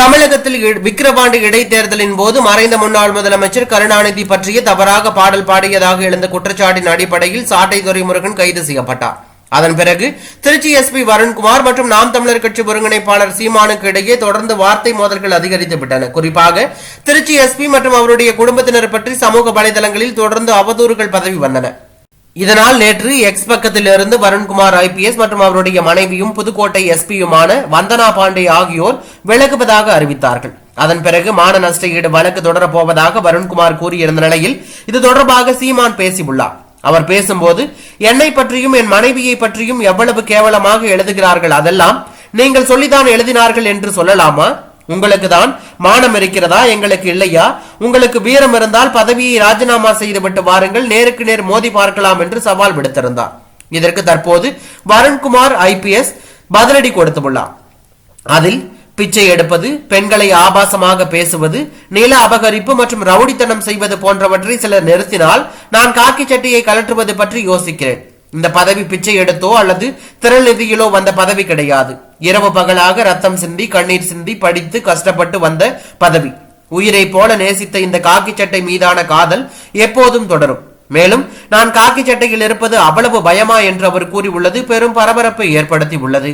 தமிழகத்தில் விக்கிரவாண்டி இடைத்தேர்தலின் போது மறைந்த முன்னாள் முதலமைச்சர் கருணாநிதி பற்றிய தவறாக பாடல் பாடியதாக எழுந்த குற்றச்சாட்டின் அடிப்படையில் சாட்டை துரைமுருகன் கைது செய்யப்பட்டார். அதன் பிறகு திருச்சி எஸ்பி வருண்குமார் மற்றும் நாம் தமிழர் கட்சி ஒருங்கிணைப்பாளர் சீமானுக்கு இடையே தொடர்ந்து வார்த்தை மோதல்கள் அதிகரித்து விட்டன. குறிப்பாக திருச்சி எஸ்பி மற்றும் அவருடைய குடும்பத்தினர் பற்றி சமூக வலைதளங்களில் தொடர்ந்து அவதூறுகள் பதவி வந்தன. இதனால் நேற்று எக்ஸ் பக்கத்திலிருந்து வருண்குமார் ஐபிஎஸ் மற்றும் அவருடைய மனைவியும் புதுக்கோட்டை எஸ்பியுமான வந்தனா பாண்டே ஆகியோர் விலகுவதாக அறிவித்தார்கள். அதன் பிறகு மான நஷ்ட ஈடு வழக்கு தொடரப்போவதாக வருண்குமார் கூறியிருந்த நிலையில் இது தொடர்பாக சீமான் பேசியுள்ளார். அவர் பேசும்போது என்னை பற்றியும் என் மனைவியை பற்றியும் எவ்வளவு கேவலமாக எழுதுகிறார்கள் அதெல்லாம் நீங்கள் சொல்லித்தான் எழுதினார்கள் என்று சொல்லலாமா? உங்களுக்கு தான் மானம் இருக்கிறதா? எங்களுக்கு இல்லையா? உங்களுக்கு வீரம் இருந்தால் பதவியை ராஜினாமா செய்துவிட்டு வாருங்கள். நேருக்கு நேர் மோதி பார்க்கலாம் என்று சவால் விடுத்திருந்தார். இதற்கு தற்போது வருண்குமார் ஐபிஎஸ் பதிலடி கொடுத்துள்ளார் அதில் பிச்சை எடுப்பது பெண்களை ஆபாசமாக பேசுவது நில அபகரிப்பு மற்றும் ரவுடித்தனம் செய்வது போன்றவற்றை சிலர் நிறுத்தினால் நான் காக்கி சட்டியை கலற்றுவது பற்றி யோசிக்கிறேன். இந்த பதவி பிச்சை எடுத்தோ அல்லது திறளிதியிலோ வந்த பதவி கிடையாது. இரவு பகலாக ரத்தம் சிந்தி கண்ணீர் சிந்தி படித்து கஷ்டப்பட்டு வந்த பதவி. உயிரை போல நேசித்த இந்த காக்கி சட்டை மீதான காதல் எப்போதும் தொடரும். மேலும் நான் காக்கி சட்டையில் இருப்பது அவ்வளவு பயமா என்று அவர் கூறியுள்ளது பெரும் பரபரப்பை ஏற்படுத்தி உள்ளது.